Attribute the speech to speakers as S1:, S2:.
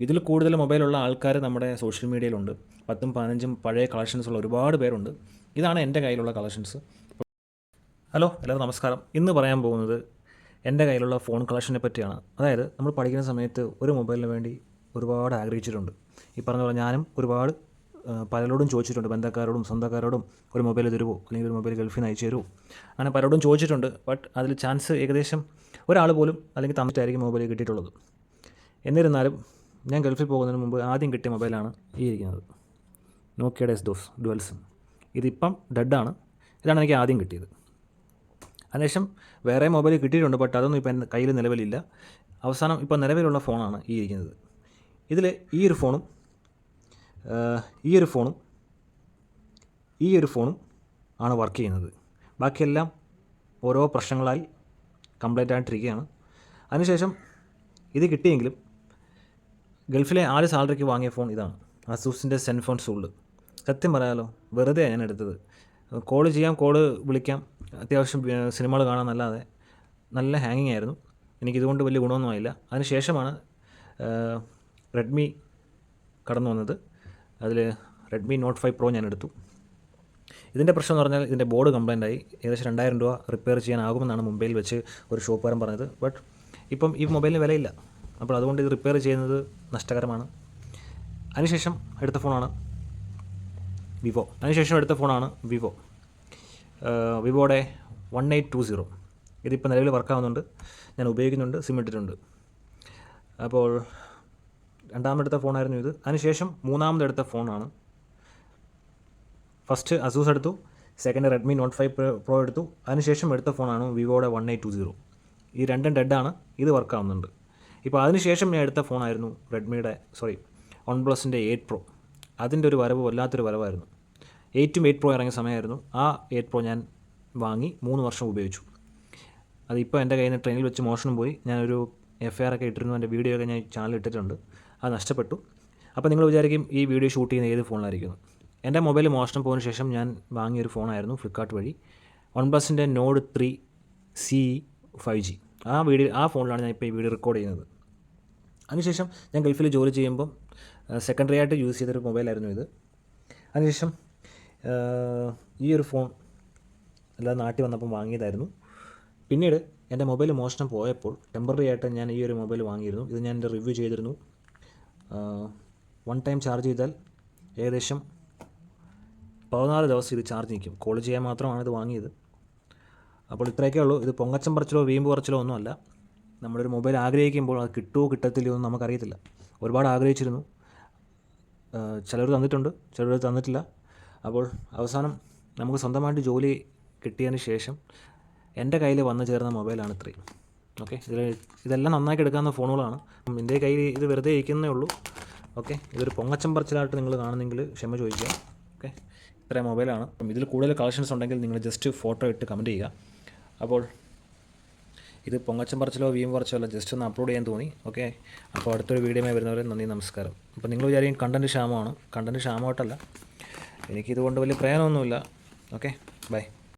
S1: ഇതിൽ കൂടുതൽ മൊബൈലുള്ള ആൾക്കാർ നമ്മുടെ സോഷ്യൽ മീഡിയയിലുണ്ട് പത്തും പതിനഞ്ചും പഴയ കളക്ഷൻസ് ഉള്ള ഒരുപാട് പേരുണ്ട്. ഇതാണ് എന്റെ കയ്യിലുള്ള കളക്ഷൻസ് ഹലോ എല്ലാവർക്കും നമസ്കാരം. ഇന്ന് പറയാൻ പോകുന്നത് എന്റെ കയ്യിലുള്ള ഫോൺ കളക്ഷനെ പറ്റിയാണ്. അതായത് നമ്മൾ പഠിക്കുന്ന സമയത്ത് ഒരു മൊബൈലിന് വേണ്ടി ഒരുപാട് ആഗ്രഹിച്ചിട്ടുണ്ട്. ഈ പറഞ്ഞ പോലെ ഞാനും ഒരുപാട് പലരോടും ചോദിച്ചിട്ടുണ്ട്. ബന്ധക്കാരോടും സ്വന്തക്കാരോടും ഒരു മൊബൈൽ തരുമോ അല്ലെങ്കിൽ ഒരു മൊബൈൽ ഗൾഫിൽ നിന്ന് അയച്ചു തരുമോ അങ്ങനെ പലരോടും ചോദിച്ചിട്ടുണ്ട്. ബട്ട് അതിൽ ചാൻസ് ഏകദേശം ഒരാൾ പോലും അല്ലെങ്കിൽ തന്നിട്ടായിരിക്കും മൊബൈൽ കിട്ടിയിട്ടുള്ളത്. എന്നിരുന്നാലും ഞാൻ ഗൾഫിൽ പോകുന്നതിന് മുമ്പ് ആദ്യം കിട്ടിയ മൊബൈലാണ് ഈ ഇരിക്കുന്നത്. നോക്കിയുടെ എസ് ദോസ് ഡുവൽസ് ഇതിപ്പം ഡെഡാണ് ഇതാണ് എനിക്ക് ആദ്യം കിട്ടിയത്. അതിനുശേഷം വേറെ മൊബൈൽ കിട്ടിയിട്ടുണ്ട് ബട്ട് അതൊന്നും ഇപ്പം എന്റെ കയ്യിൽ നിലവിലില്ല. അവസാനം ഇപ്പോൾ നിലവിലുള്ള ഫോണാണ് ഈ ഇരിക്കുന്നത്. ഇതിൽ ഈ ഒരു ഫോണും ഈ ഒരു ഫോണും ഈ ഒരു ഫോണും ആണ് വർക്ക് ചെയ്യുന്നത്. ബാക്കിയെല്ലാം ഓരോ പ്രശ്നങ്ങളായി കംപ്ലീറ്റ് ആയിട്ടിരിക്കുകയാണ്. അതിനുശേഷം ഇത് കിട്ടിയെങ്കിലും ഗൾഫിലെ ആദ്യ സാലറിക്ക് വാങ്ങിയ ഫോൺ ഇതാണ്? അസൂസിന്റെ സെൻഫോൺ സൂൾ സത്യം പറയാലോ വെറുതെ ഞാൻ എടുത്തത്. കോൾ ചെയ്യാം കോൾ വിളിക്കാം. അത്യാവശ്യം സിനിമകൾ കാണാൻ അല്ലാതെ നല്ല ഹാങ്ങിങ് ആയിരുന്നു. എനിക്കിതുകൊണ്ട് വലിയ ഗുണമൊന്നും ആയില്ല. അതിനുശേഷമാണ് റെഡ്മി കടന്നു വന്നത്. അതിൽ റെഡ്മി നോട്ട് ഫൈവ് പ്രോ ഞാൻ എടുത്തു. ഇതിന്റെ പ്രശ്നം എന്ന് പറഞ്ഞാൽ ഇതിന്റെ ബോർഡ് കംപ്ലൈന്റ് ആയി. ഏകദേശം രണ്ടായിരം രൂപ റിപ്പയർ ചെയ്യാനാകുമെന്നാണ് മുംബൈയിൽ വെച്ച് ഒരു ഷോപ്പുകാരൻ പറഞ്ഞത്. ബട്ട് ഇപ്പം ഈ മൊബൈലിന് വിലയില്ല. അപ്പോൾ അതുകൊണ്ട് ഇത് റിപ്പയർ ചെയ്യുന്നത് നഷ്ടകരമാണ്. അതിനുശേഷം എടുത്ത ഫോണാണ് വിവോ. അതിനുശേഷം എടുത്ത ഫോണാണ് വിവോ. വിവോയുടെ വൺ എയ്റ്റ് ടു സീറോ ഇതിപ്പോൾ നിലവിൽ വർക്കാവുന്നുണ്ട് ഞാൻ ഉപയോഗിക്കുന്നുണ്ട് സിം ഇട്ടിട്ടുണ്ട്. അപ്പോൾ രണ്ടാമതെടുത്ത ഫോണായിരുന്നു ഇത്. അതിനുശേഷം മൂന്നാമതെടുത്ത ഫോണാണ് ഫസ്റ്റ് അസൂസ് എടുത്തു. Second Redmi note five pro എടുത്തു. അതിനുശേഷം എടുത്ത ഫോണാണ് വിവോയുടെ വൺ എയ്റ്റ് ടു സീറോ ഈ രണ്ടും ഡെഡാണ് ഇത് വർക്കാവുന്നുണ്ട് ഇപ്പോൾ അതിനുശേഷം ഞാൻ എടുത്ത ഫോണായിരുന്നു റെഡ്മിയുടെ സോറി വൺ പ്ലസിന്റെ എയ്റ്റ് പ്രോ അതിന്റെ ഒരു വരവ് വല്ലാത്തൊരു വരവായിരുന്നു. എയ്റ്റും എയ്റ്റ് പ്രോ ഇറങ്ങിയ സമയമായിരുന്നു. ആ എയ്റ്റ് പ്രോ ഞാൻ വാങ്ങി മൂന്ന് വർഷം ഉപയോഗിച്ചു. അതിപ്പോൾ എന്റെ കയ്യിൽ നിന്ന് ട്രെയിനിൽ വെച്ച് മോഷണം പോയി. ഞാനൊരു എഫ് ഐ ആർ ഒക്കെ ഇട്ടിരുന്നു. എന്റെ വീഡിയോ ഒക്കെ ഞാൻ ചാനൽ ഇട്ടിട്ടുണ്ട്. അത് നഷ്ടപ്പെട്ടു. അപ്പോൾ നിങ്ങൾ വിചാരിക്കും ഈ വീഡിയോ ഷൂട്ട് ചെയ്യുന്ന ഏത് ഫോണിലായിരിക്കും. എന്റെ മൊബൈൽ മോഷണം പോയതിന് ശേഷം ഞാൻ വാങ്ങിയൊരു ഫോണായിരുന്നു ഫ്ലിപ്കാർട്ട് വഴി. One പ്ലസിന്റെ Nord three C five G ആ വീഡിയോ ആ ഫോണിലാണ് ഞാൻ ഇപ്പോൾ ഈ വീഡിയോ റെക്കോർഡ് ചെയ്യുന്നത്. അതിനുശേഷം ഞാൻ ഗൾഫിൽ ജോലി ചെയ്യുമ്പം സെക്കൻഡറി ആയിട്ട് യൂസ് ചെയ്തൊരു മൊബൈലായിരുന്നു ഇത്. അതിനുശേഷം ഈ ഒരു ഫോൺ അല്ലാതെ നാട്ടിൽ വന്നപ്പം വാങ്ങിയതായിരുന്നു. പിന്നീട് എന്റെ മൊബൈൽ മോഷണം പോയപ്പോൾ ടെമ്പററി ആയിട്ട് ഞാൻ ഈ ഒരു മൊബൈൽ വാങ്ങിയിരുന്നു. ഇത് ഞാൻ എന്റെ റിവ്യൂ ചെയ്തിരുന്നു. വൺ ടൈം ചാർജ് ചെയ്താൽ ഏകദേശം പതിനാല് ദിവസം ഇത് ചാർജ് നിൽക്കും. കോൾ ചെയ്യാൻ മാത്രമാണ് ഇത് വാങ്ങിയത്. അപ്പോൾ ഇത്രയൊക്കെ ഉള്ളൂ. ഇത് പൊങ്ങച്ചം പറച്ചിലോ വീമ്പ് പറച്ചിലോ ഒന്നുമല്ല. നമ്മളൊരു മൊബൈൽ ആഗ്രഹിക്കുമ്പോൾ അത് കിട്ടുമോ കിട്ടത്തില്ലയോ എന്ന് നമുക്കറിയത്തില്ല. ഒരുപാട് ആഗ്രഹിച്ചിരുന്നു. ചിലർ തന്നിട്ടുണ്ട് ചിലർ തന്നിട്ടില്ല. അപ്പോൾ അവസാനം നമുക്ക് സ്വന്തമായിട്ട് ജോലി കിട്ടിയതിന് ശേഷം എന്റെ കയ്യിൽ വന്നു ചേർന്ന മൊബൈലാണ് ഇത്രയും. ഓക്കെ ഇതിൽ ഇതെല്ലാം നന്നാക്കി എടുക്കാവുന്ന ഫോണുകളാണ്. എന്റെ കയ്യിൽ ഇത് വെറുതെ ഇരിക്കുന്നേ ഉള്ളൂ. ഓക്കെ ഇതൊരു പൊങ്ങച്ചം പറച്ചിലായിട്ട് നിങ്ങൾ കാണുന്നെങ്കിൽ ക്ഷമ ചോദിക്കുക. ഓക്കെ ഇത്രയും മൊബൈലാണ്. അപ്പം ഇതിൽ കൂടുതൽ കളക്ഷൻസ് ഉണ്ടെങ്കിൽ നിങ്ങൾ ജസ്റ്റ് ഫോട്ടോ ഇട്ട് കമന്റ് ചെയ്യുക. അപ്പോൾ ഇത് പൊങ്ങച്ചം പറച്ചിലോ വീം പറച്ചോ അല്ല ജസ്റ്റ് ഒന്ന് അപ്ലോഡ് ചെയ്യാൻ തോന്നി. ഓക്കെ അപ്പോൾ അടുത്തൊരു വീഡിയോമായി വരുന്നവരെ നന്ദി നമസ്കാരം. അപ്പോൾ നിങ്ങൾ വിചാരിക്കും കണ്ടന്റ് ക്ഷാമമാണ്. കണ്ടന്റ് ക്ഷാമമായിട്ടല്ല. എനിക്കിതുകൊണ്ട് വലിയ പ്രയോജനമൊന്നുമില്ല. Okay bye